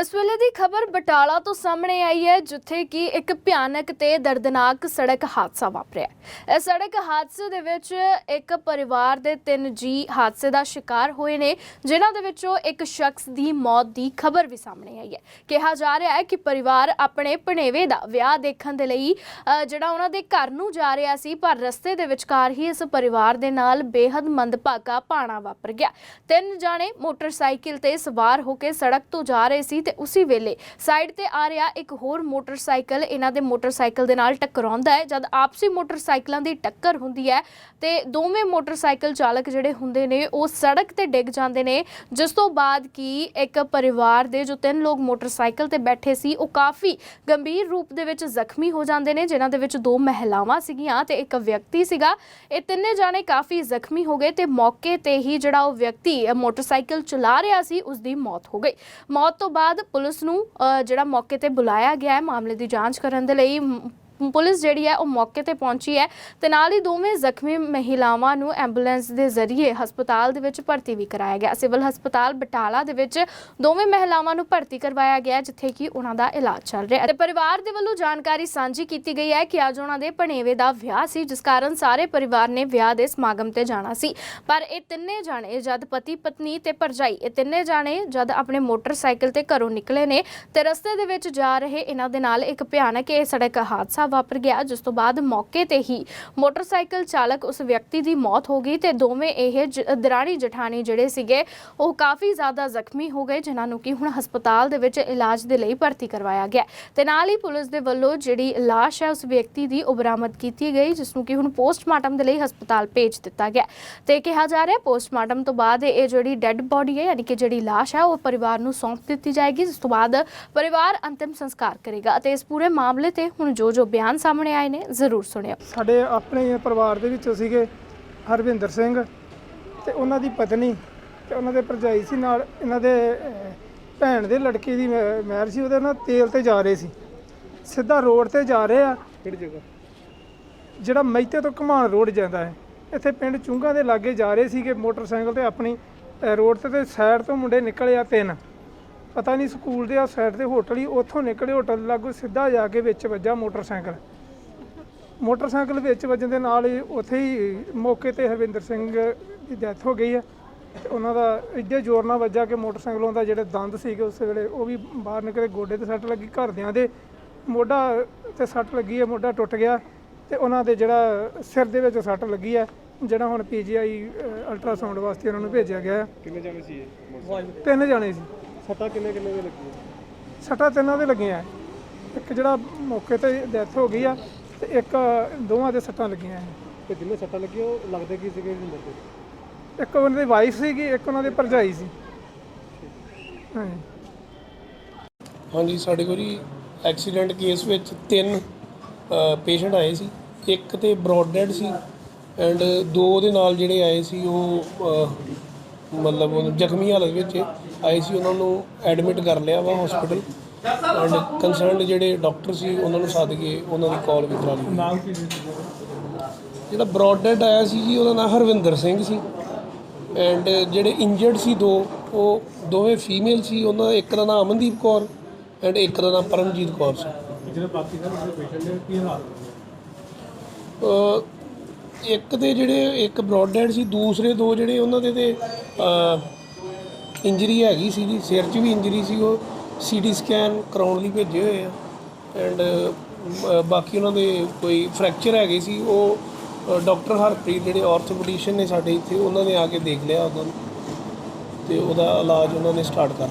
ਇਸ ਵੇਲੇ ਦੀ ਖਬਰ ਬਟਾਲਾ ਤੋਂ ਸਾਹਮਣੇ ਆਈ ਹੈ, ਜਿੱਥੇ ਕਿ ਇੱਕ ਭਿਆਨਕ ਤੇ ਦਰਦਨਾਕ ਸੜਕ ਹਾਦਸਾ ਵਾਪਰਿਆ ਹੈ। ਇਸ ਸੜਕ ਹਾਦਸੇ ਦੇ ਵਿੱਚ ਇੱਕ ਪਰਿਵਾਰ ਦੇ ਤਿੰਨ ਜੀ ਹਾਦਸੇ ਦਾ ਸ਼ਿਕਾਰ ਹੋਏ ਨੇ, ਜਿਨ੍ਹਾਂ ਦੇ ਵਿੱਚੋਂ ਇੱਕ ਸ਼ਖਸ ਦੀ ਮੌਤ ਦੀ ਖਬਰ ਵੀ ਸਾਹਮਣੇ ਆਈ ਹੈ ਕਿਹਾ ਜਾ ਰਿਹਾ ਹੈ ਕਿ ਪਰਿਵਾਰ ਆਪਣੇ ਭਣੇਵੇਂ ਦਾ ਵਿਆਹ ਦੇਖਣ ਦੇ ਲਈ ਜਿਹੜਾ ਉਹਨਾਂ ਦੇ ਘਰ ਨੂੰ ਜਾ ਰਿਹਾ ਸੀ, ਪਰ ਰਸਤੇ ਦੇ ਵਿਚਕਾਰ ਹੀ ਇਸ ਪਰਿਵਾਰ ਦੇ ਨਾਲ ਬੇहद ਮੰਦਭਾਗਾ ਪਾਣਾ ਵਾਪਰ ਗਿਆ ਤਿੰਨ ਜਾਣੇ ਮੋਟਰਸਾਈਕਲ ਤੇ ਸਵਾਰ ਹੋ ਕੇ ਸੜਕ ਤੋਂ ਜਾ ਰਹੇ ਸੀ ਤੇ ਉਸੇ ਵੇਲੇ ਸਾਈਡ ਤੇ ਆ ਰਿਹਾ ਇੱਕ ਹੋਰ ਮੋਟਰਸਾਈਕਲ। ਇਹਨਾਂ ਦੇ ਮੋਟਰਸਾਈਕਲ ਦੇ ਨਾਲ ਟਕਰਾਉਂਦਾ ਹੈ। ਜਦ ਆਪਸੀ ਮੋਟਰਸਾਈਕਲਾਂ ਦੀ ਟੱਕਰ ਹੁੰਦੀ ਹੈ, ਤੇ ਦੋਵੇਂ ਮੋਟਰਸਾਈਕਲ ਚਾਲਕ ਜਿਹੜੇ ਹੁੰਦੇ ਨੇ, ਉਹ ਸੜਕ ਤੇ ਡਿੱਗ ਜਾਂਦੇ ਨੇ। ਜਿਸ ਤੋਂ ਬਾਅਦ ਕੀ ਇੱਕ ਪਰਿਵਾਰ ਦੇ ਜੋ ਤਿੰਨ ਲੋਕ ਮੋਟਰਸਾਈਕਲ ਤੇ ਬੈਠੇ ਸੀ, ਉਹ ਕਾਫੀ ਗੰਭੀਰ ਰੂਪ ਦੇ ਵਿੱਚ ਜ਼ਖਮੀ ਹੋ ਜਾਂਦੇ ਨੇ, ਜਿਨ੍ਹਾਂ ਦੇ ਵਿੱਚ ਦੋ ਮਹਿਲਾਵਾਂ ਸੀਗੀਆਂ ਤੇ ਇੱਕ ਵਿਅਕਤੀ ਸੀਗਾ। ਇਹ ਤਿੰਨੇ ਜਾਣੇ ਕਾਫੀ ਜ਼ਖਮੀ ਹੋ ਗਏ ਤੇ ਮੌਕੇ ਤੇ ਹੀ ਜਿਹੜਾ ਉਹ ਵਿਅਕਤੀ ਮੋਟਰਸਾਈਕਲ ਚਲਾ ਰਿਹਾ ਸੀ ਉਸ ਦੀ ਮੌਤ ਹੋ ਗਈ। ਮੌਤ ਤੋਂ ਬਾਅਦ ਪੁਲਿਸ ਨੂੰ ਅ, ਜਿਹੜਾ ਮੌਕੇ ਤੇ ਬੁਲਾਇਆ ਗਿਆ ਹੈ ਮਾਮਲੇ ਦੀ ਜਾਂਚ ਕਰਨ ਦੇ ਲਈ ਪੁਲਿਸ ਜਿਹੜੀ ਹੈ ਉਹ ਮੌਕੇ ਤੇ ਪਹੁੰਚੀ ਹੈ ਤੇ ਨਾਲ ਹੀ ਦੋਵੇਂ ਜ਼ਖਮੀ ਮਹਿਲਾਵਾਂ ਨੂੰ ਐਂਬੂਲੈਂਸ ਦੇ ਜ਼ਰੀਏ ਹਸਪਤਾਲ ਦੇ ਵਿੱਚ ਭਰਤੀ ਵੀ ਕਰਾਇਆ ਗਿਆ। ਸਿਵਲ ਹਸਪਤਾਲ ਬਟਾਲਾ ਦੇ ਵਿੱਚ ਦੋਵੇਂ ਮਹਿਲਾਵਾਂ ਨੂੰ ਭਰਤੀ ਕਰਵਾਇਆ ਗਿਆ, ਜਿੱਥੇ ਕਿ ਉਹਨਾਂ ਦਾ ਇਲਾਜ ਚੱਲ ਰਿਹਾ ਹੈ। ਤੇ ਪਰਿਵਾਰ ਦੇ ਵੱਲੋਂ ਜਾਣਕਾਰੀ ਸਾਂਝੀ ਕੀਤੀ ਗਈ ਹੈ ਕਿ ਅੱਜ ਉਹਨਾਂ ਦੇ ਭਣੇਵੇਂ ਦਾ ਵਿਆਹ ਸੀ, ਜਿਸ ਕਾਰਨ ਸਾਰੇ ਪਰਿਵਾਰ ਨੇ ਵਿਆਹ ਦੇ ਸਮਾਗਮ ਤੇ ਜਾਣਾ ਸੀ। ਪਰ ਇਹ ਤਿੰਨੇ ਜਾਣੇ ਜਦ ਪਤੀ, ਪਤਨੀ ਤੇ ਭਰਜਾਈ, ਇਹ ਤਿੰਨੇ ਜਾਣੇ ਜਦ ਆਪਣੇ ਮੋਟਰਸਾਈਕਲ ਤੇ ਘਰੋਂ ਨਿਕਲੇ ਨੇ ਤੇ ਰਸਤੇ ਦੇ ਵਿੱਚ ਜਾ ਰਹੇ, ਇਹਨਾਂ ਦੇ ਨਾਲ ਇੱਕ ਭਿਆਨਕ ਇਹ ਸੜਕ ਹਾਦਸਾ ਵਾਪਰ ਗਿਆ, ਜਿਸ ਤੋਂ ਬਾਅਦ ਮੌਕੇ ਤੇ ਹੀ ਮੋਟਰਸਾਈਕਲ ਚਾਲਕ ਉਸ ਵਿਅਕਤੀ ਦੀ ਮੌਤ ਹੋ ਗਈ ਤੇ ਦੋਵੇਂ ਇਹ ਦਰਾਣੀ ਜਠਾਣੀ ਜਿਹੜੇ ਸੀਗੇ, ਉਹ ਕਾਫੀ ਜ਼ਿਆਦਾ ਜ਼ਖਮੀ ਹੋ ਗਏ, ਜਿਨ੍ਹਾਂ ਨੂੰ ਕਿ ਹੁਣ ਹਸਪਤਾਲ ਦੇ ਵਿੱਚ ਇਲਾਜ ਦੇ ਲਈ ਭਰਤੀ ਕਰਵਾਇਆ ਗਿਆ। ਤੇ ਨਾਲ ਹੀ ਪੁਲਿਸ ਦੇ ਵੱਲੋਂ ਜਿਹੜੀ ਲਾਸ਼ ਹੈ, ਉਸ ਵਿਅਕਤੀ ਦੀ ਉਹ ਬਰਾਮਦ ਕੀਤੀ ਗਈ, ਜਿਸ ਨੂੰ ਕਿ ਹੁਣ ਪੋਸਟਮਾਰਟਮ ਦੇ ਲਈ ਹਸਪਤਾਲ ਭੇਜ ਦਿੱਤਾ ਗਿਆ। ਤੇ ਕਿਹਾ ਜਾ ਰਿਹਾ, ਪੋਸਟਮਾਰਟਮ ਤੋਂ ਬਾਅਦ ਇਹ ਜਿਹੜੀ ਡੈੱਡ ਬੋਡੀ ਹੈ, ਯਾਨੀ ਕਿ ਜਿਹੜੀ ਲਾਸ਼ ਹੈ, ਉਹ ਪਰਿਵਾਰ ਨੂੰ ਸੌਂਪ ਦਿੱਤੀ ਜਾਏਗੀ, ਜਿਸ ਤੋਂ ਬਾਅਦ ਪਰਿਵਾਰ ਅੰਤਿਮ ਸੰਸਕਾਰ ਕਰੇਗਾ। ਅਤੇ ਇਸ ਪੂਰੇ ਮਾਮਲੇ ਤੇ ਹੁਣ ਜੋ ਜੋ ਬਿਆਨ ਸਾਹਮਣੇ ਆਏ ਨੇ ਜ਼ਰੂਰ ਸੁਣਿਓ। ਸਾਡੇ ਆਪਣੇ ਪਰਿਵਾਰ ਦੇ ਵਿੱਚੋਂ ਸੀਗੇ ਹਰਵਿੰਦਰ ਸਿੰਘ ਤੇ ਉਹਨਾਂ ਦੀ ਪਤਨੀ ਤੇ ਉਹਨਾਂ ਦੇ ਭਰਜਾਈ ਸੀ ਨਾਲ ਇਹਨਾਂ ਦੇ ਭੈਣ ਦੇ ਲੜਕੇ ਦੀ ਮੈਰ ਸੀ ਉਹਦੇ ਨਾਲ ਤੇਲ ਤੇ ਜਾ ਰਹੇ ਸੀ। ਸਿੱਧਾ ਰੋਡ ਤੇ ਜਾ ਰਹੇ ਆ। ਕਿਹੜੀ ਜਗ੍ਹਾ? ਜਿਹੜਾ ਮਹਿਤੇ ਤੋਂ ਘਮਾਣ ਰੋਡ ਜਾਂਦਾ ਹੈ। ਇੱਥੇ ਪਿੰਡ ਚੁੰਗਾ ਦੇ ਲਾਗੇ ਜਾ ਰਹੇ ਸੀਗੇ ਮੋਟਰਸਾਈਕਲ ਤੇ ਆਪਣੀ ਰੋਡ ਤੇ ਤੇ ਸਾਈਡ ਤੋਂ ਮੁੰਡੇ ਨਿਕਲੇ ਆ ਤਿੰਨ। ਪਤਾ ਨਹੀਂ ਸਕੂਲ ਦੇ ਆ ਸਾਈਡ ਤੇ ਹੋਟਲ ਹੀ ਉੱਥੋਂ ਨਿਕਲੇ ਹੋਟਲ ਲਾਗੋਂ ਸਿੱਧਾ ਜਾ ਕੇ ਵਿੱਚ ਵੱਜਾ ਮੋਟਰਸਾਈਕਲ। ਮੋਟਰਸਾਈਕਲ ਵਿੱਚ ਵੱਜਣ ਦੇ ਨਾਲ ਹੀ ਉੱਥੇ ਹੀ ਮੌਕੇ ਤੇ ਹਰਵਿੰਦਰ ਸਿੰਘ ਦੀ ਡੈਥ ਹੋ ਗਈ ਹੈ ਤੇ ਉਹਨਾਂ ਦਾ ਇੱਡੇ ਜ਼ੋਰ ਨਾਲ ਵੱਜਾ ਕਿ ਮੋਟਰਸਾਈਕਲੋਂ ਦਾ ਜਿਹੜੇ ਦੰਦ ਸੀਗੇ ਉਸ ਵੇਲੇ ਉਹ ਵੀ ਬਾਹਰ ਨਿਕਲੇ ਗੋਡੇ ਤੇ ਸੱਟ ਲੱਗੀ ਘਰਦਿਆਂ ਦੇ ਮੋਢਾ ਤੇ ਸੱਟ ਲੱਗੀ ਹੈ ਮੋਢਾ ਟੁੱਟ ਗਿਆ ਤੇ ਉਹਨਾਂ ਦੇ ਜਿਹੜਾ ਸਿਰ ਦੇ ਵਿੱਚ ਸੱਟ ਲੱਗੀ ਹੈ ਜਿਹੜਾ ਹੁਣ ਪੀਜੀਆਈ ਅਲਟਰਾਸਾਊਂਡ ਵਾਸਤੇ ਉਹਨਾਂ ਨੂੰ ਭੇਜਿਆ ਗਿਆ ਹੈ ਕਿੰਨੇ ਜਾਣੇ ਸੀ ਤਿੰਨ ਜਾਣੇ ਸੀ। ਸੱਟਾਂ ਕਿੰਨੇ ਕਿੰਨੇ ਦੇ ਲੱਗੀ ਸੱਟਾਂ ਤਿੰਨਾਂ ਦੇ ਲੱਗੀਆਂ। ਹੈ। ਇੱਕ ਜਿਹੜਾ ਮੌਕੇ ਤੇ ਡੈਥ ਹੋ ਗਈ ਆ ਤੇ ਇੱਕ ਦੋਵਾਂ ਦੇ ਸੱਟਾਂ ਲੱਗੀਆਂ ਹੈ। ਤੇ ਜਿੰਨੇ ਸੱਟਾਂ ਲੱਗੀਆਂ ਉਹ ਲੱਗਦੇ ਕੀ ਸੀਗੇ ਜਿੰਦਰ ਤੇ? ਇੱਕ ਉਹਨਾਂ ਦੀ ਵਾਈਫ ਸੀਗੀ ਇੱਕ ਉਹਨਾਂ ਦੀ ਭਰਜਾਈ ਸੀ। ਹਾਂਜੀ ਹਾਂਜੀ ਸਾਡੇ ਕੋਲ ਜੀ ਐਕਸੀਡੈਂਟ ਕੇਸ ਵਿੱਚ ਤਿੰਨ ਪੇਸ਼ੈਂਟ ਆਏ ਸੀ। ਇੱਕ ਤੇ ਬ੍ਰੌਡ ਡੈਡ ਸੀ ਐਂਡ ਦੋ ਉਹਦੇ ਨਾਲ ਜਿਹੜੇ ਆਏ ਸੀ ਉਹ ਅਹ, ਮਤਲਬ ਉਹ ਜ਼ਖਮੀ ਹਾਲਤ ਵਿੱਚ ਆਏ ਸੀ ਉਹਨਾਂ ਨੂੰ ਐਡਮਿਟ ਕਰ ਲਿਆ ਵਾ ਹਸਪੀਟਲ ਐਂਡ ਕੰਸਰਨਡ ਜਿਹੜੇ ਡਾਕਟਰ ਸੀ ਉਹਨਾਂ ਨੂੰ ਸੱਦ ਕੇ ਉਹਨਾਂ ਦੀ ਕਾਲ ਵੀ ਕਰਾ ਲਈ। ਨਾਮ ਕੀ ਸੀ? ਜਿਹੜਾ ਬ੍ਰੌਡ ਡੈਡ ਆਇਆ ਸੀ ਜੀ ਉਹਦਾ ਨਾਮ ਹਰਵਿੰਦਰ ਸਿੰਘ ਸੀ। ਐਂਡ ਜਿਹੜੇ ਇੰਜਰਡ ਸੀ ਦੋ ਉਹ ਦੋਵੇਂ ਫੀਮੇਲ ਸੀ ਉਹਨਾਂ ਦਾ ਇੱਕ ਦਾ ਨਾਮ ਅਮਨਦੀਪ ਕੌਰ ਐਂਡ ਇੱਕ ਦਾ ਨਾਮ ਪਰਮਜੀਤ ਕੌਰ ਸੀ। ਜਿਹੜੇ ਬਾਕੀ ਸਾਰੇ ਪੇਸ਼ੈਂਟ ਨੇ ਕੀ ਹਾਲ? ਅਹ ਇੱਕ ਦੇ ਜਿਹੜੇ ਇੱਕ ਬ੍ਰੌਡ ਡੈਡ ਸੀ ਦੂਸਰੇ ਦੋ ਜਿਹੜੇ ਉਹਨਾਂ ਦੇ ਤੇ ਇੰਜਰੀ ਹੈਗੀ ਸੀਗੀ, ਸਿਰ 'ਚ ਵੀ ਇੰਜਰੀ ਸੀ, ਉਹ ਸੀਟੀ ਸਕੈਨ ਕਰਾਉਣ ਲਈ ਭੇਜੇ ਹੋਏ ਆ। ਐਂਡ ਬਾਕੀ ਉਹਨਾਂ ਦੇ ਕੋਈ ਫ੍ਰੈਕਚਰ ਹੈਗੇ ਸੀ, ਉਹ ਡਾਕਟਰ ਹਰਪ੍ਰੀਤ ਜਿਹੜੇ ਆਰਥੋਪੈਡਿਸ਼ਨ ਨੇ ਸਾਡੇ ਇੱਥੇ, ਉਹਨਾਂ ਨੇ ਆ ਕੇ ਦੇਖ ਲਿਆ ਉਹਨਾਂ ਨੂੰ ਤੇ ਉਹਦਾ ਇਲਾਜ ਉਹਨਾਂ ਨੇ ਸਟਾਰਟ ਕਰ